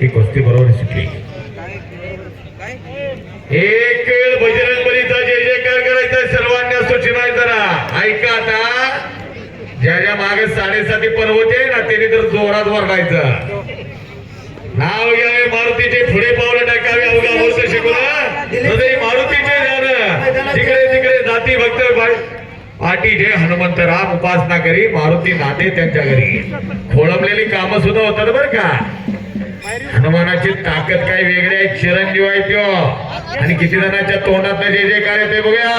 ही कुस्ती बरोबर शिकली. एक वेळ बजरंग बलीचा जे जे काय करायचं सर्वांना सूचना जरा. ऐका आता. ज्या ज्या मागे साडेसाती पर्व होते ना त्याने तर जोरात वरडायचं. नाव घ्यावे मारुतीचे पुढे पावलं टाकावे अवघा होत शिकवलं हृदय मारुतीचे ध्यान तिकडे तिकडे जाती भक्त पाठी जे हनुमंतराम उपासना करी मारुती नाते त्यांच्या घरी. खोळंबलेली कामं सुद्धा होतात बरं का. हनुमानाची ताकद काय वेगळी आहे? चिरंजीव आहे त्यो आणि किती जणांच्या तोंडात जे जे काय ते बघूया.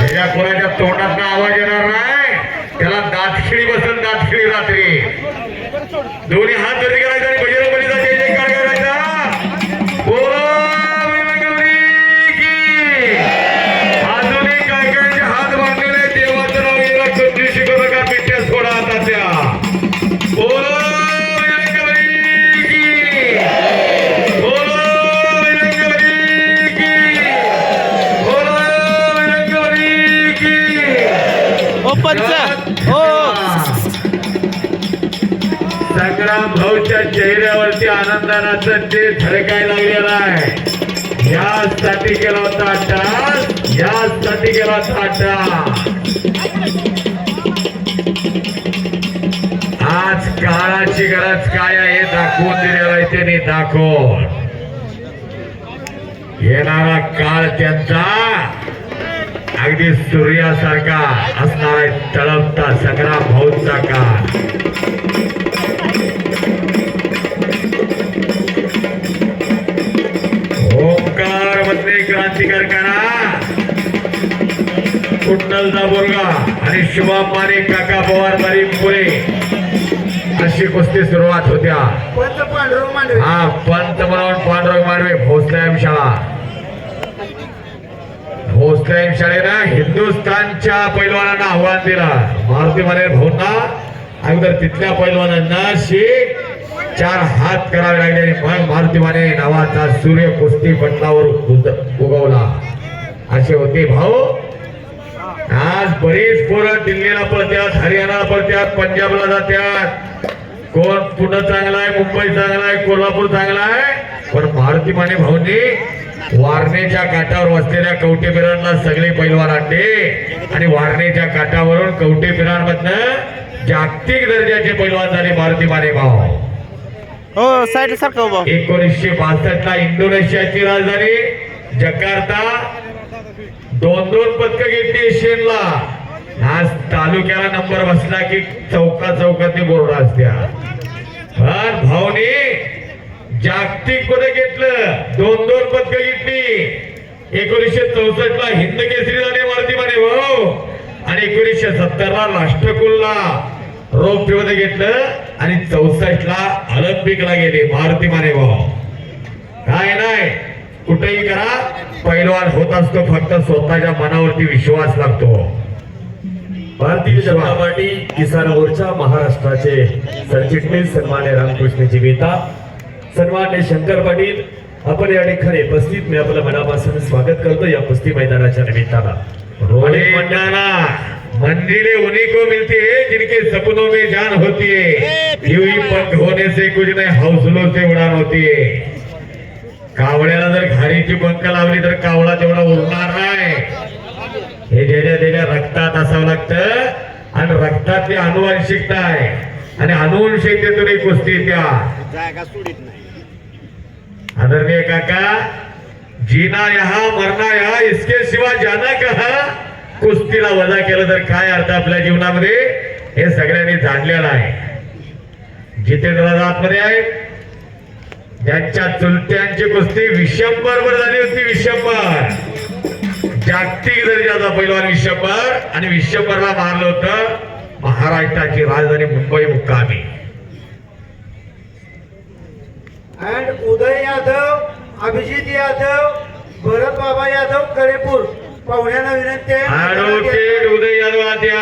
वेगळ्या कोणाच्या तोंडात आवाज येणार नाही. त्याला दातखिळी बसून दातखिळी रात्री. दोन्ही हात वरती करायचा हो. संग्राम भाऊच्या चेहऱ्यावरती आनंदानाचं ते झळकायला लागलेलं आहे. यासाठी केला होता अट्टा यासाठी केला होता अट्टा आज काळाची गरज काय आहे हे दाखवून दिलेलं आहे त्यांनी दाखवून. येणारा काळ त्यांचा अगदी सूर्यासारखा असणार तळपता संग्राम भाऊचा करा. कुंडलचा बोरगा आणि शुभम माने काका पवार मारी पुरे अशी कुस्ती सुरुवात होत्या. हा पंत म्हणून पांडुरंग मांडवे भोसल्याम शाळा भोसल्याम शाळेनं हिंदुस्थानच्या पैलवानांना आव्हान दिला. मारुती मारे भाऊंना अगोदर तिथल्या पैलवानांना शे चार हात करावे लागले आणि मग मारुती माने नावाचा सूर्य कुस्ती पटलावर उद- उगवला. असे होते भाऊ. आज बरीच पोरं दिल्लीला पळत्यात हरियाणाला पळत्यात पंजाबला जात्यात. कोण पुणे चांगला आहे मुंबई चांगला आहे कोल्हापूर चांगला आहे? पण मारुती माने भाऊंनी वारणेच्या काठावर वसलेल्या कवटे पिरांना सगळे पैलवान आणले. आणि वारणेच्या काठावरून कवटे पिरांमधनं जागतिक दर्जाचे पैलवान झाले मारुती माने भाऊ हो साईड सारखं एकोणीसशे बासष्ट ला इंडोनेशियाची राजधानी जकार्ता. दोन दोन पदक घेतली एशियनला. आज तालुक्याला नंबर बसला की चौका चौकात बोर्ड असत्या पण भाऊनी जागतिक पदक घेतलं. दोन दोन पदक घेतली एकोणीसशे चौसष्ट ला हिंद केसरी झाले मारुती माने भाऊ आणि एकोणीसशे सत्तर ला राष्ट्रकुलला रौप्य पदक घेतलं. आणि चौसष्ट ला ऑलिम्पिकला गेले मारुती माने भाऊ काय नाही. कुठेही करा. पैलवान होत असतो फक्त स्वतःच्या मनावरती विश्वास लागतो. भारतीय जनता पार्टी किसान मोर्चा महाराष्ट्राचे सरचिटणीस सन्मान्य रामकृष्णजी मेहता सन्मान्य शंकर पाटील आपण या ठिकाणी उपस्थित मी आपलं मनापासून स्वागत करतो या कुस्ती मैदानाच्या मंडाना मंजिले उन्हीं को मिलती है जिनके सपनों में जान होती है यूं ही पंख होने से कुछ नहीं हौसलों से उड़ान होती है कावळ्याला जर घारीची पंख लावली तर कावळा तेवढा उडणार नाही. हे जेल्या जेल्या रक्तात असावं लागतं आणि रक्तातली अनुवांशिकता आहे. आणि अनुवंशिकतेतून कुस्ती त्या. जागा सोडित नाही. आदरणीय काका जीना यहा मरना यहा इसके शिवा जाना कहा कुस्तीला वजा केलं तर काय अर्थ आपल्या जीवनामध्ये? हे सगळ्यांनी जाणलेलं आहे. जितेंद्र आतमध्ये आहेत. त्यांच्या चुलत्यांची कुस्ती विशंभर वर झाली होती विशंभर जागतिक दर्जाचा पैलवान विशंभर आणि विशंभरला मारलं होतं महाराष्ट्राची राजधानी मुंबई मुक्कामी. अँड उदय यादव अभिजित यादव भरत बाबा यादव करेपूर पाहुण्यांना विनंती आहे. उदय यादव आद्या.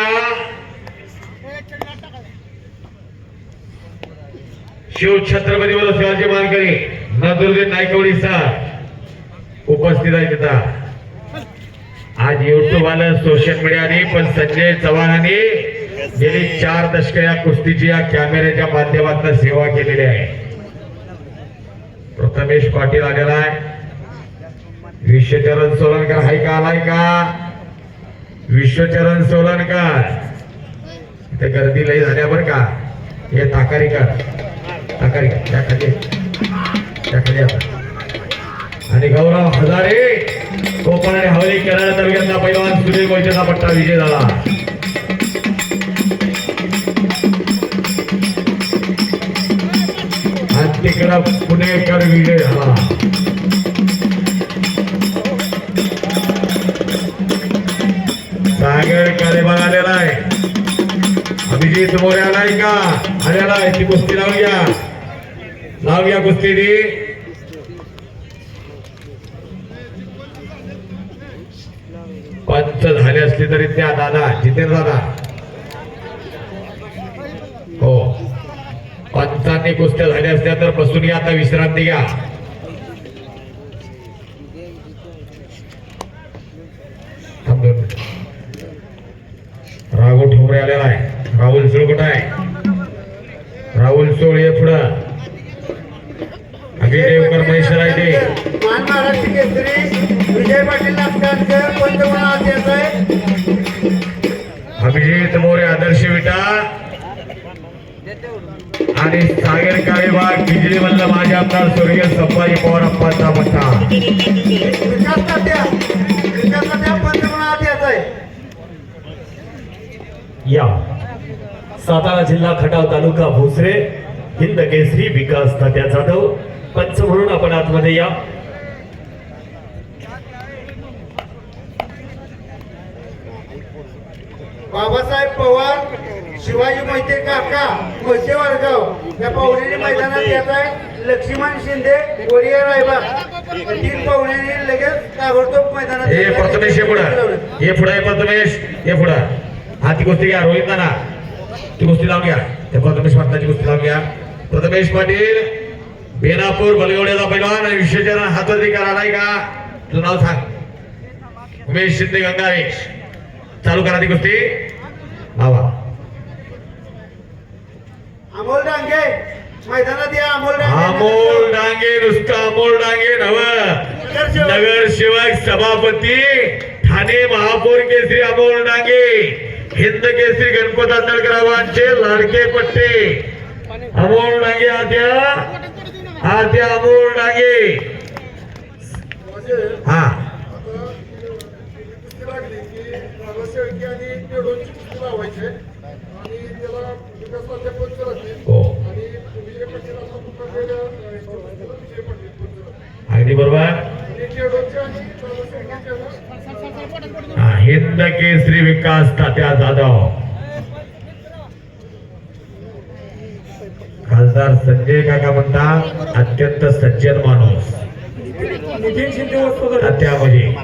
शिव छत्रपती व शिवाजी मानकरी नदुर्गे नायकवडी सर उपस्थित आहे तिथं आज युट्यूब आलं सोशल मीडियाने पण संजय चव्हाणांनी गेली चार दशक या कुस्तीची या कॅमेऱ्याच्या माध्यमातून सेवा केलेली आहे. प्रथमेश पाटील आलेला आहे. विश्वचरण सोलनकर हाय का आलाय का? विश्वचरण सोलनकर. इथे गर्दी लई झाल्या बरं का. हे ताकारी कर ताकारी कर त्या खाली. त्या खाली आता. आणि गौरव हजारे कोकण आणि हवली केरळ तालुक्यातला पैलवान सुनील मोहितेचा पट्टा विजय झाला. तिकडं पुणेकर विजय झाला सागर कालेबाग आलेला आहे. अभिजित मोरे आलाय का? आलेला आहे ती कुस्ती लावूया. लावूया कुस्ती पंच झाले असले तरी त्या दादा जितेंद्र दादा. हो. पंचांनी कुस्त्या झाल्या असत्या तर बसून घ्या आता विश्रांती घ्या. राघव ठोंबरे आलेला आहे. राहुल सोळ कुठं आहे? राहुल सोळ ये पुढं. देवकर महेश्वर आहे ते. मान महाराष्ट्र केसरी. विजय पाटील नाटकांकर पंतप्रधान अध्यक्ष आहे. अभिजित मोरे आदर्श विटा. आणि सागर काळेबाग बिजली मल्ल माझे आमदार स्वर्गीय संभाजी पवार अप्पांचा मठा या. सातारा जिल्हा खटाव तालुका भोसरे हिंद केसरी विकास तात्या जाधव पंच म्हणून आपण आतमध्ये या. बाबासाहेब पवार शिवाजी मोहिते काका मोहिते वडगाव. या पाहुण्यांनी मैदानात येत आहे लक्ष्मण शिंदे वडिया रायबा. तीन पाहुण्यांनी लगेच ताबडतोब मैदानात हे. प्रथमेश हे पुढं. हे पुढं प्रथमेश हे पुढं. हा ती कुस्ती घ्या रोहित नाना. ती कुस्ती लावून घ्या. त्या प्रथमेश पाटलाची कुस्ती लावून घ्या. प्रथमेश पाटील. बेनापूर बलगवड्याचा पैलवान आणि विश्वचरण हातधिकार आलाय का? तुझं नाव सांग. उमेश शिंदे गंगावेश. चालू करा ती कुस्ती. लावा अमोल डांगे मैदानात या अमोल अमोल डांगे नुसतं अमोल डांगे नव. नगरसेवक सभापती ठाणे महापौर केसरी अमोल डांगे. हिंद केसरी गणपत आंदळकरावांचे लाडके पट्टे. अमोल डांगे आद्या आद्या अमोल डांगे. हा. हो. अगदी बरोबर. हिंद केसरी विकास तात्या जाधव. खासदार संजय काका म्हणतात अत्यंत सज्जन माणूस. तात्यामध्ये म्हणजे.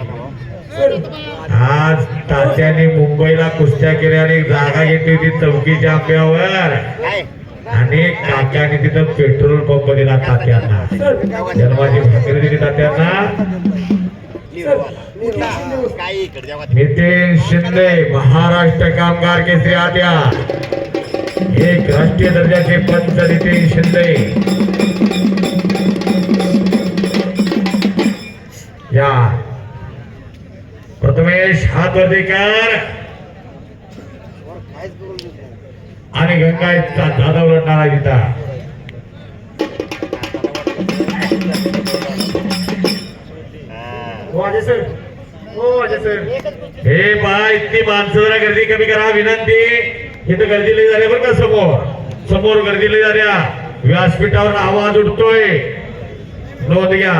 आज तात्याने मुंबईला कुस्त्या केल्या आणि जागा घेतली होती चौकीच्या आंब्यावर. आणि काकाने तिथं पेट्रोल पंप दिला तात्यांना जन्माची भाकरी दिली तात्यांना. नितीन शिंदे महाराष्ट्र कामगार केसरी आद्या. एक राष्ट्रीय दर्जाचे पंच नितीन शिंदे. या. प्रथमेश हात हातवर्धेकर. आणि गंगाईचा जाधव लढणार सर हो. हे पहा इतकी माणसं जरा गर्दी कमी करा विनंती. इथं गर्दी लई झाली बरं का समोर. समोर गर्दी लई झाल्या व्यासपीठावर आवाज उठतोय. नोंद घ्या.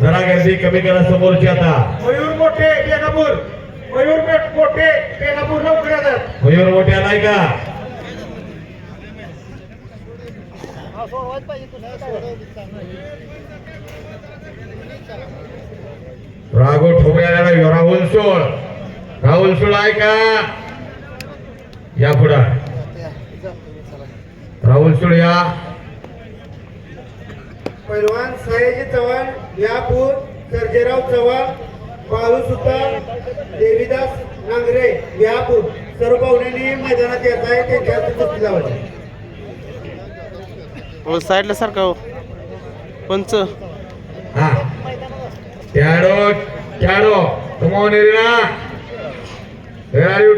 जरा गर्दी कमी करा समोरची आता. मयूर मोठे मयूर मोठे मयूर मोठ्या नाही का? राघव आहे. राहुल सोळ राहुल सोळ आहे का? या पुढं. राहुल सोळ या. पैलवान सयाजी चव्हाण यापूर सर्जेराव चव्हाण बाळू सुतार देवीदास नांगरे यापूर. सर्व पाहुण्यांनी मैदानात येत आहे त्यांच्या कुस्ती लावायची हो साईडला सारखा हो. पंच. हा. ट्याडो ट्याडो come on arena Where are you,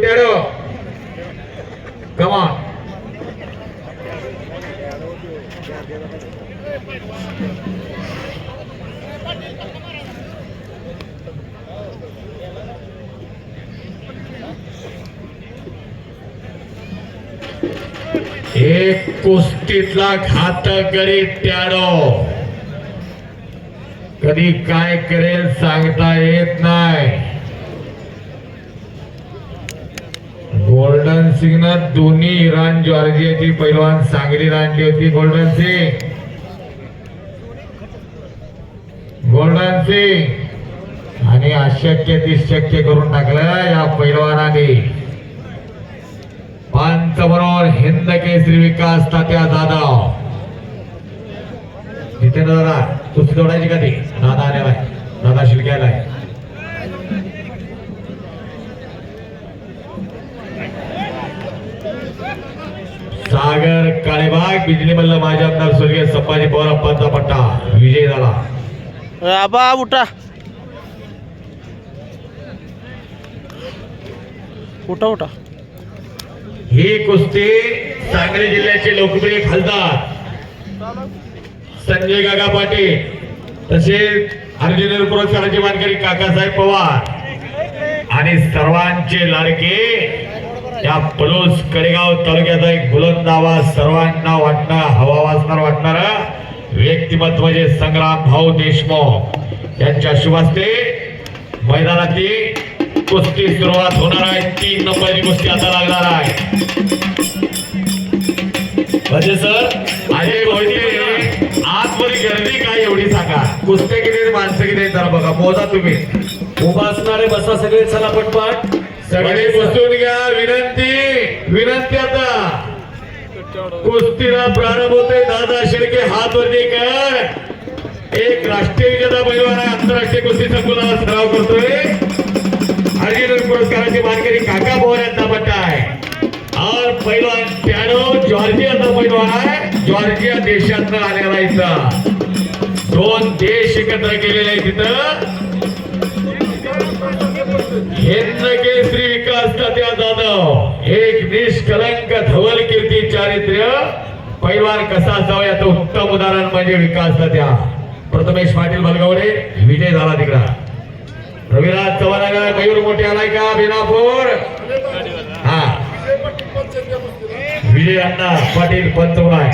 एक कुस्तीतला घातकरी त्याडो. कधी काय करेल सांगता येत नाही. गोल्डन सिंगनं दोन्ही इराण जॉर्जियाची पैलवान सांगली आणली होती. गोल्डन सिंग. गोल्डन सिंग. आणि अशक्य ती शक्य करून टाकलं या पैलवानाने. पंच बरोबर हिंद केसरी विकास तात्या जाधव जितेंद्र दादा कुस्ती जोडायची का ती? दादा आलेला आहे दादा शिलक्याला आहे. सागर काळेबाग बिजली मल्ल माझ्या आमदार स्वर्गीय संभाजी पवार पंचा पट्टा विजय झाला राबा उठा. उठा उठा. ही कुस्ती सांगली जिल्ह्याचे लोकप्रिय खासदार संजय गागा पाटील तसेच अर्जुन पुरस्काराचे मानकरी काकासाहेब पवार आणि सर्वांचे लाडके या पलोस कडेगाव तालुक्याचा एक बुलंद आवाज सर्वांना वाटणार हवा वाचणार वाटणार व्यक्तिमत्व म्हणजे संग्राम भाऊ देशमुख. यांच्या शुभास्ते मैदानातली कुस्ती सुरुवात होणार आहे. तीन नंबरची कुस्ती आता लागणार आहे. म्हणजे सर अजय मोहिते आतमध्ये गर्दी काय एवढी सांगा. कुस्त्या किती माणसं किती जरा बघा मोजा तुम्ही. उभा असणारे बसा सगळे चला पटपट. सगळे बसून घ्या विनंती विनंती आता. कुस्तीला प्रारंभ होतोय दादा शेळके हात वरती कर. एक राष्ट्रीय विजेता पैलवान आहे आंतरराष्ट्रीय कुस्ती संकुलाला सराव करतोय. अर्जुन पुरस्काराचे मानकरी काका पवार यांचा पट्टा आहे. और पैलवान प्यानो जॉर्जियाचा पैलवान आहे. जॉर्जिया देशात आलेला इथं. दोन देश एकत्र केलेले आहेत तिथं हिंद केसरी विकास तात्या जाधव. एक निष्कलंक धवल कीर्ती चारित्र्य. पैलवान कसा असावा याचं उत्तम उदाहरण म्हणजे विकास तात्या प्रथमेश पाटील बलगवडे विजय झाला तिकडा. रविराज चव्हाण आला मयूर मोठे आलाय का? बेनापूर. हा. विजय अण्णा पाटील पंचवण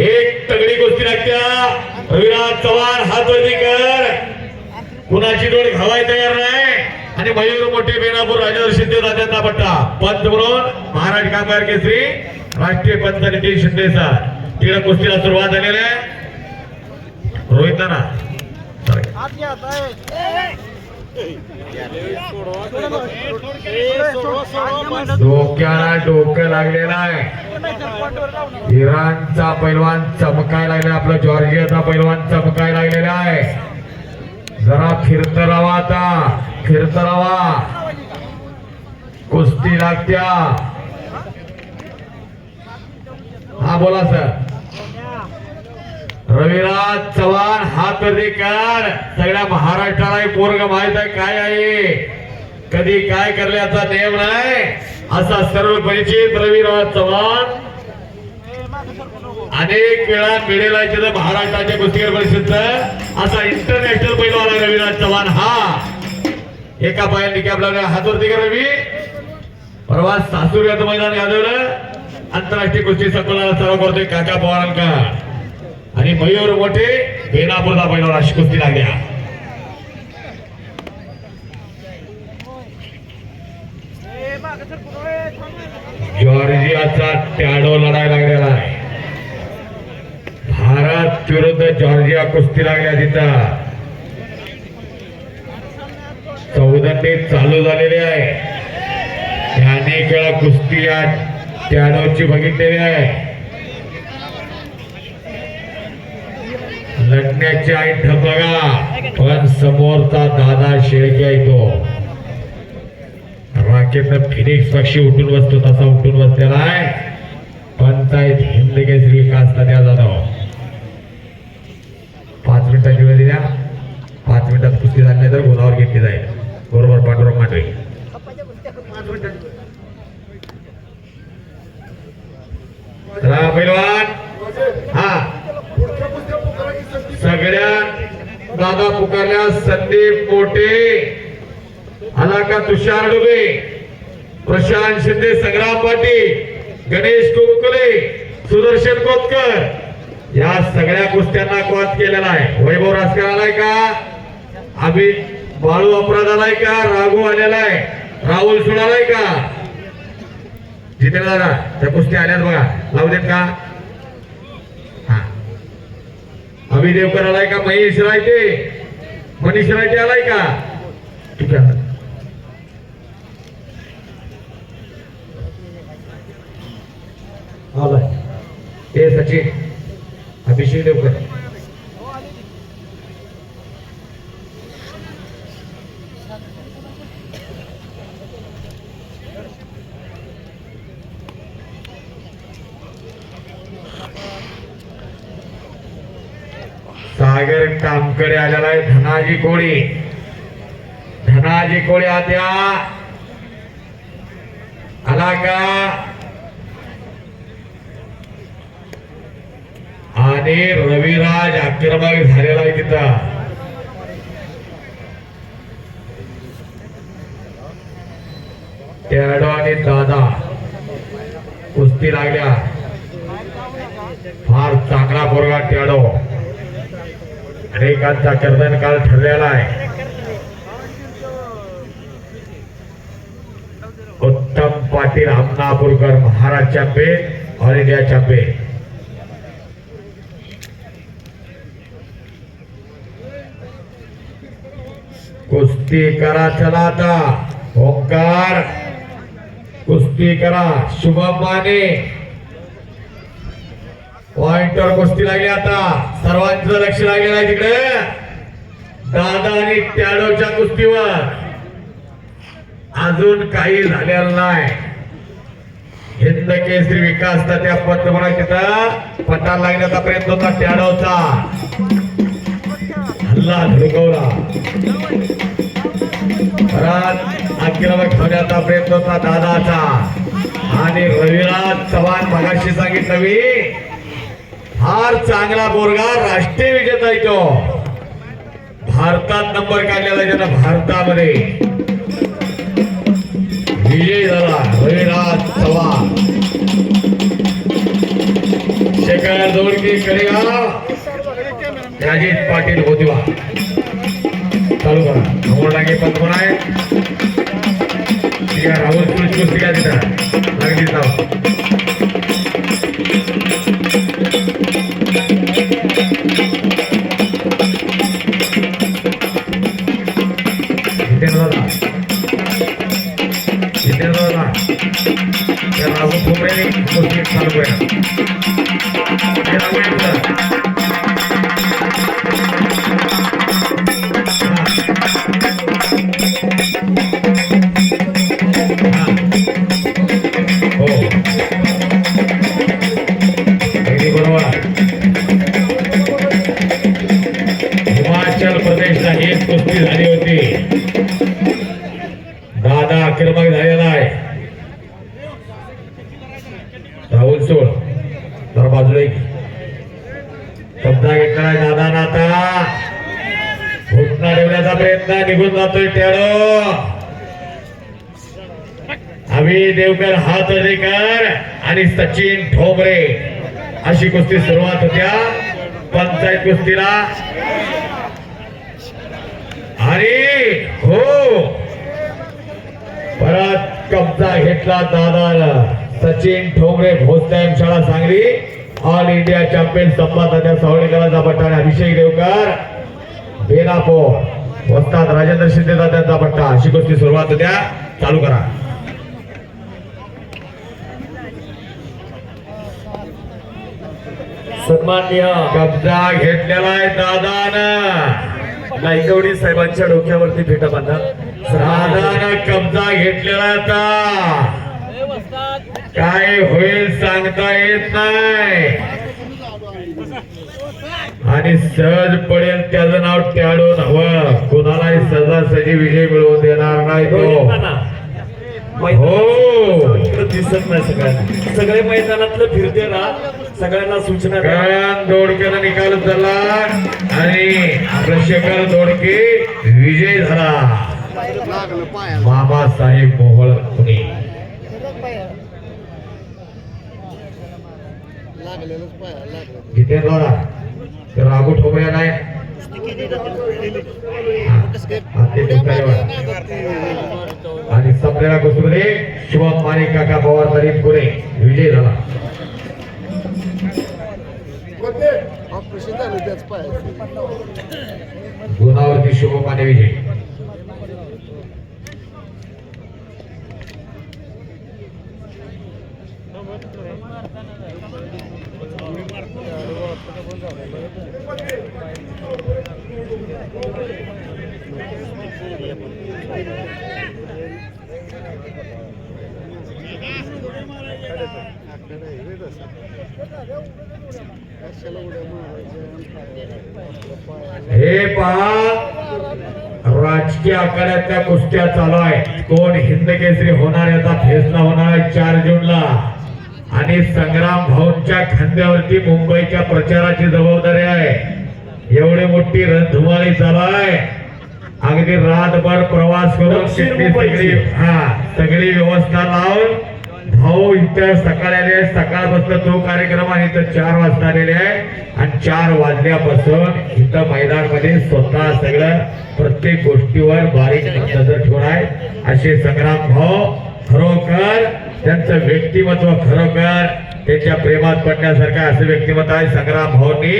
एक तगडी गोष्टी लागत्या रविराज चव्हाण हात वरती कर. कुणाची डोळ घावाय तयार नाही. आणि मयूर मोठे बेनापूर राजेंद्र शिंदे राजांना पट्टा. पंत म्हणून महाराज कामगार केसरी राष्ट्रीय पंत नितीन शिंदे सर. तिकडे कुस्तीला सुरुवात झालेली आहे. रोहित ना डोक्याला डोकं लागलेलं आहे. इराणचा पैलवान चमकाय लागला आपला जॉर्जियाचा पैलवान चमकाय लागलेला आहे. जरा फिरत रावा आता फिरत रावा कुस्ती लागत्या. हा बोला सर. रविराज चव्हाण हा वरती कर सगळ्या महाराष्ट्राला पोरग माहीत आहे काय आहे? कधी काय करण्याचा नियम नाही? असा सर्व परिचित रविराज चव्हाण. अनेक वेळा मिळेला तिथं महाराष्ट्राच्या कुस्तीगीर परिषद. असा इंटरनॅशनल पैलवान आहे रविराज चव्हाण हा. एका पायाने कॅप लावल्या हातवरती का रवी. परवा सासूर याचं मैदान गाजवलं आंतरराष्ट्रीय कुस्ती संकुलाला सराव करतोय काका पवारांका. आणि मयूर मोठे बेनापूरला पैलवान अशी कुस्ती लागल्या. जॉर्जियाचा टॅडो लढायला लागलेला आहे. भारत विरुद्ध जॉर्जिया कुस्ती लागल्या तिथं. चौदंडी चालू झालेली आहे. अनेक वेळा कुस्ती या टॅडोची बघितलेली आहे. लढण्याची ऐट बघा. पण समोरचा दादा शेळक्या येतो तो राकेतनं फिनिक्स पक्षी उठून बसतो तसा उठून बसलेला आहे. पंचायत हिंद केसरी विकास त्या जाधव पाच मिनिटाची वेळ दिल्या. पाच मिनिटात कुस्ती झाली तर गुणावर घेतली जाईल. बरोबर पांडुरंग मांडवे. पैलवान. हा. सगळ्या दादा पुकारल्या संदीप मोठे आला का तुषार डुबे प्रशांत शिंदे संग्राम पाटील गणेश कुंकुले सुदर्शन कोतकर या सगळ्या कुस्त्यांना क्वाद केलेला आहे. वैभव रासकर आलाय का? अभि बाळू अपराध आलाय का? राघू आलेला आहे. राहुल सुडालाय का? जितेंद्र दादा त्या कुस्त्या आल्यात बघा. लावू देत का हा अभि देवकर आलाय का? महेश रायते. मनीष रायते आलाय का? आलाय. हे सचिन. अभिषेक देवकर. सागर कामकडे आलेला आहे. धनाजी कोळी. धनाजी कोळी आत्या आला का? आणि रविराज आक्रमक झालेला आहे तिथं. टॅडो आणि दादा. कुस्ती लागल्या. फार चांगला पोरगा टॅडो अनेकांचा कर्दन काल ठरलेला आहे. Uttam Patil Hamnapurkar Maharaj champion all India champion कुस्ती करा, चला आता. ओंकार. कुस्ती करा. शुभम माने. पॉइंटवर कुस्ती लागली आता. सर्वांचं लक्ष लागलेलं आहे तिकडे. दादा आणि टॅडोच्या कुस्तीवर. अजून काही झालेलं नाही. हिंद केसरी विकास त्या पत्रपणा तिथं पटा लागण्याचा प्रयत्न होता टॅडोचा. हल्ला धुडकवला परत आक्रमक होण्याचा प्रयत्न होता दादाचा. आणि रविराज चव्हाण मगाशी सांगितलं मी फार चांगला बोरगा राष्ट्रीय विजेता येतो भारतात नंबर काढलेला आहे त्यानं भारतामध्ये. विजय झाला रविराज चव्हाण. शेखर दोडकी कडेगाव अजित पाटील गोदिवा चालू करा. समोर टाके पण आहे. आहे राहुल पुलिस कुस्ती का तिथं लागली जाऊ. दादा त्या राहुल ठोंबरे जातोय टेडो आम्ही देवकर हात अधिकार आणि सचिन ठोबरे अशी कुस्ती सुरुवात होत्या. पंचायत कुस्तीला. आणि हो. परत कब्जा घेतला दादा सचिन ठोंबरे भोसले शाळा सांगली. ऑल इंडिया चॅम्पियन संपादक सावळेकरांचा बटाणे अभिषेक देवकर. बेनापोर वस्ताद राजेंद्र शिंदे त्यांचा पट्टा. अशी गोष्टी सुरुवात द्या चालू करा. सन्मान्य कब्जा घेतलेला आहे दादानं. नाईकवडी साहेबांच्या डोक्यावरती फेटा बांधा. सन्मान्य दादानं कब्जा घेतलेला आता. काय होईल सांगता येत नाही. आणि सहज पडेल त्याचं नाव टॅडून हवं कोणालाही सजासजी विजय मिळवून देणार नाही तो. हो. दिसत नाही सगळ्यांना. सगळे मैदानातलं फिरते ना सगळ्यांना सूचना. कळण दोडकेनं निकाल झाला आणि आपलं शेखर दोडके विजय झाला. मामासाहेब मोहोळ पुणे. जितेंद्र तर राघू ठोबळे नाही. आणि संपलेला कुस्तीमध्ये शिवम माणिक काका पवार तरी पुणे विजय झाला. गुणावरती शुभम माने विजय. हे पहा राजकीय आखाड्यातल्या कुस्त्या चालू आहे कोण हिंद केसरी होणार याचा फैसला होणार आहे चार जूनला. आणि संग्राम भाऊंच्या खांद्यावरती मुंबईच्या प्रचाराची जबाबदारी आहे. एवढी मोठी रणधुमाळी चालू आहे अगदी रातभर प्रवास करून. सगळी हा सगळी व्यवस्था लावून भाऊ इथं सकाळी आले आहे. सकाळपासून तो कार्यक्रम आणि इथं चार वाजता आलेले आहे आणि चार वाजल्यापासून इथं मैदानमध्ये स्वतः सगळं प्रत्येक गोष्टीवर बारीक नजर ठेवून आहे असे संग्राम भाऊ खरोखर त्यांचं व्यक्तिमत्व खरोखर त्यांच्या प्रेमात पडण्यासारखं असं व्यक्तिमत्व आहे संग्राम भाऊंनी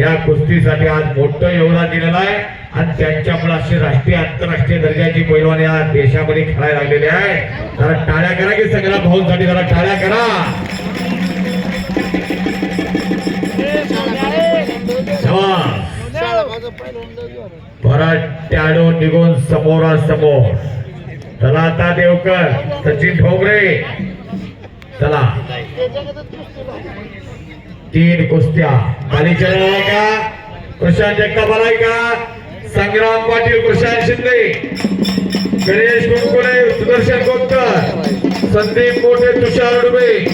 या कुस्तीसाठी आज मोठं योगदान दिलेलं आहे. आणि त्यांच्यामुळे असे राष्ट्रीय आंतरराष्ट्रीय दर्जाची पैलवान या देशामध्ये खेळायला लागलेले आहे. जरा टाळ्या करा की सगळ्या भाऊंसाठी जरा टाळ्या करा. शाबास. टॅडो निघून समोरासमोर. चला आता देवकर सचिन ठोबरे. चला. तीन कुस्त्या. कालीच्या आहे का? प्रशांत जगताप आलाय का? संग्राम पाटील प्रशांत शिंदे. गणेश कुंकुले सुदर्शन कोतकर संदीप मोठे तुषार डुबे